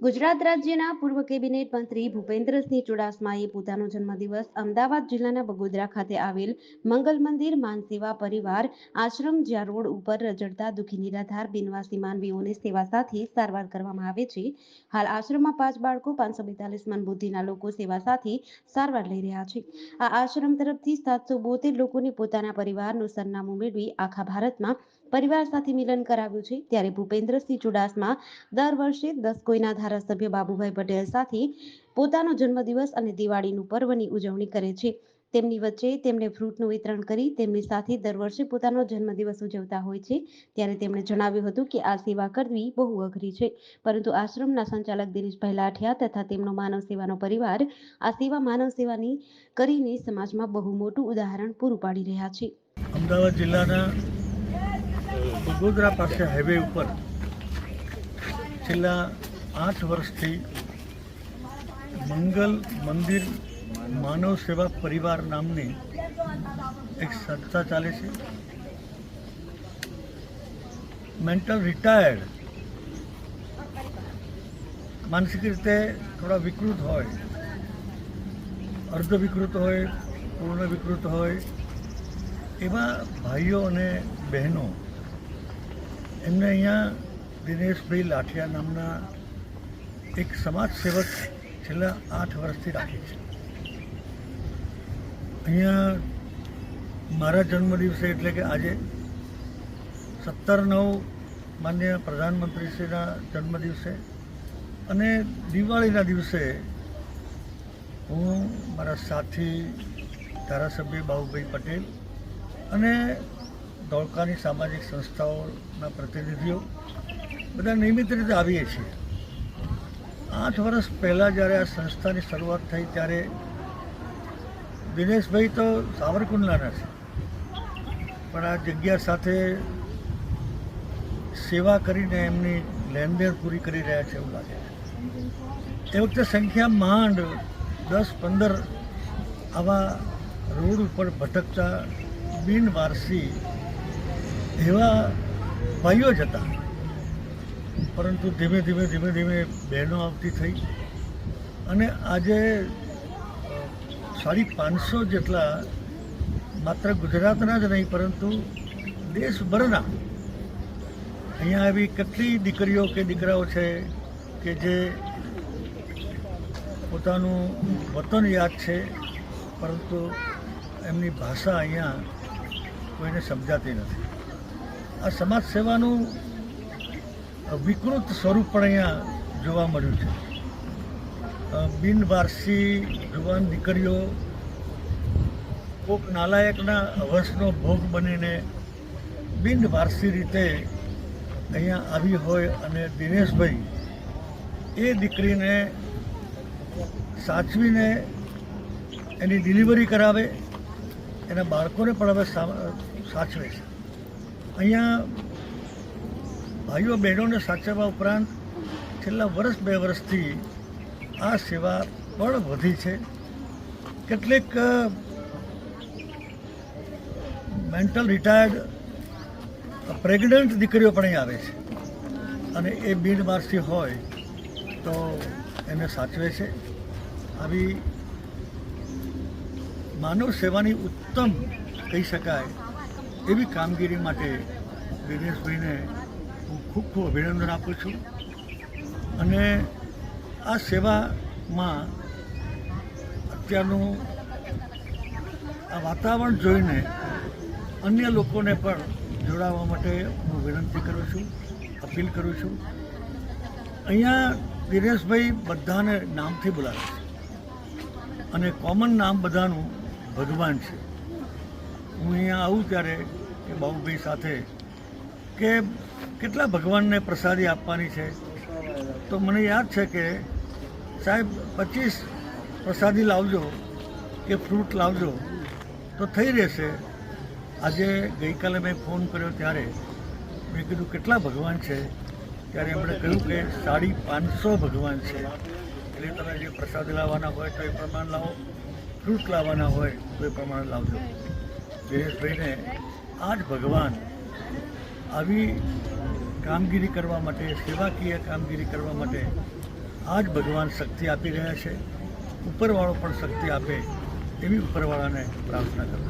ગુજરાત રાજ્યના પૂર્વ કેબિનેટ મંત્રી ભૂપેન્દ્રસિંહ ચુડાસમાએ પોતાનો જન્મદિવસ અમદાવાદ જિલ્લાના બગોદરા ખાતે આવેલ મંગલ મંદિર માનસેવા પરિવાર આશ્રમ જ્યાં રોડ ઉપર રજડતા દુઃખી નિરાધાર બિનવાસી માનવીઓને સેવા સાથે સારવાર કરવામાં આવે છે. હાલ આશ્રમમાં પાંચ બાળકો, પાંચસો બેતાલીસ મન બુદ્ધિના લોકો સેવા સાથે સારવાર લઈ રહ્યા છે. આ આશ્રમ તરફથી સાતસો બોતેર લોકોને પોતાના પરિવારનું સરનામું મેળવી આખા ભારતમાં પરિવાર સાથે મિલન કરાવ્યું છે. ત્યારે ભૂપેન્દ્રસિંહ ચુડાસમા દર વર્ષે દસ કોઈના ધારાસભ્ય બાબુભાઈ પટેલ સાથે પોતાનો જન્મદિવસ અને દિવાળીનું પર્વની ઉજવણી કરે છે. તેમની વચ્ચે તેમણે ફ્રૂટનું વિતરણ કરી તેમની સાથે દર વર્ષે પોતાનો જન્મદિવસ ઉજવતા હોય છે. ત્યારે તેમણે જણાવ્યું હતું કે આ સેવા કરવી બહુ અઘરી છે. પરંતુ આશ્રમના સંચાલક દિનેશભાઈ લાઠિયા તથા તેમનો માનવ સેવાનો પરિવાર આ સેવા માનવ સેવાની કરીને સમાજમાં બહુ મોટું ઉદાહરણ પૂરું પાડી રહ્યા છે. અમદાવાદ જિલ્લાના બગોદરા પાસે હાઈવે ઉપર છેલ્લા આઠ વર્ષથી મંગલ મંદિર માનવ સેવા પરિવાર નામની એક સંસ્થા ચાલે છે. મેન્ટલ રિટાયર્ડ માનસિક રીતે થોડા વિકૃત હોય અર્ધ વિકૃત હોય, પૂર્ણ વિકૃત હોય, એવા ભાઈઓ અને બહેનો એમને અહીંયા દિનેશભાઈ લાઠિયા નામના એક સમાજ સેવક છેલ્લા આઠ વર્ષથી રાખે છે. અહીંયા મારા જન્મદિવસે એટલે કે આજે સત્તર નવ માન્ય પ્રધાનમંત્રીશ્રીના જન્મદિવસે અને દિવાળીના દિવસે હું મારા સાથી ધારાસભ્ય બાબુભાઈ પટેલ અને ધોળકાની સામાજિક સંસ્થાઓના પ્રતિનિધિઓ બધા નિયમિત રીતે આવીએ છીએ. આઠ વર્ષ પહેલાં જ્યારે આ સંસ્થાની શરૂઆત થઈ ત્યારે દિનેશભાઈ તો સાવરકુંડલાના છે. પણ આ જગ્યા સાથે સેવા કરીને એમની લેનદેન પૂરી કરી રહ્યા છે એવું લાગે છે. એ વખતે સંખ્યા માંડ દસ પંદર આવા રોડ ઉપર ભટકતા બિનવારસી એવા ભાઈઓ જ હતા. પરંતુ ધીમે ધીમે ધીમે ધીમે બહેનો આવતી થઈ અને આજે સાડી પાંચસો જેટલા માત્ર ગુજરાતના જ નહીં, પરંતુ દેશભરના અહીંયા આવી કેટલી દીકરીઓ કે દીકરાઓ છે કે જે પોતાનું વતન યાદ છે, પરંતુ એમની ભાષા અહીંયા કોઈને સમજાતી નથી. આ સમાજ સેવાનું વિકૃત સ્વરૂપ પણ અહીંયા જોવા મળ્યું છે. બિનવારસી જુવાન દીકરીઓ કોક નાલાયકના હવસનો ભોગ બનીને બિનવારસી રીતે અહીંયા આવી હોય અને દિનેશભાઈ એ દીકરીને સાચવીને એની ડિલિવરી કરાવે, એના બાળકોને પણ હવે સાચવે છે. અહીંયા ભાઈઓ બહેનોને સાચવવા ઉપરાંત છેલ્લા વર્ષ બે વર્ષથી આ સેવા પણ વધી છે. કેટલીક મેન્ટલ રિટાયર્ડ પ્રેગ્નન્ટ દીકરીઓ પણ અહીં આવે છે. અને એ બિનવારસી હોય તો એને સાચવે છે. આવી માનવ સેવાની ઉત્તમ કહી શકાય એવી કામગીરી માટે દિનેશભાઈને હું ખૂબ ખૂબ અભિનંદન આપું છું. અને આ સેવામાં અત્યારનું આ વાતાવરણ જોઈને અન્ય લોકોને પણ જોડાવા માટે હું વિનંતી કરું છું, અપીલ કરું છું. અહીંયા દિનેશભાઈ બધાને નામથી બોલાવે છે. અને કોમન નામ બધાનું ભગવાન છે. હું અહીંયા આવું ત્યારે કે બાબુભાઈ સાથે કે કેટલા ભગવાનને પ્રસાદી આપવાની છે? તો મને યાદ છે કે સાહેબ પચીસ પ્રસાદી લાવજો કે ફ્રૂટ લાવજો તો થઈ રહેશે. આજે ગઈકાલે મેં ફોન કર્યો ત્યારે. મેં કીધું, કેટલા ભગવાન છે? ત્યારે એમણે કહ્યું કે સાડી પાંચસો ભગવાન છે. એટલે તમે જે પ્રસાદ લાવવાના હોય તો એ પ્રમાણે લાવો, ફ્રૂટ લાવવાના હોય તો એ પ્રમાણે લાવજો. દિનેશભાઈને આ જ ભગવાન આવી કામગીરી કરવા માટે, સેવાકીય કામગીરી કરવા માટે આ જ ભગવાન શક્તિ આપી રહ્યા છે. ઉપરવાળો પણ શક્તિ આપે એવી ઉપરવાળાને પ્રાર્થના કરું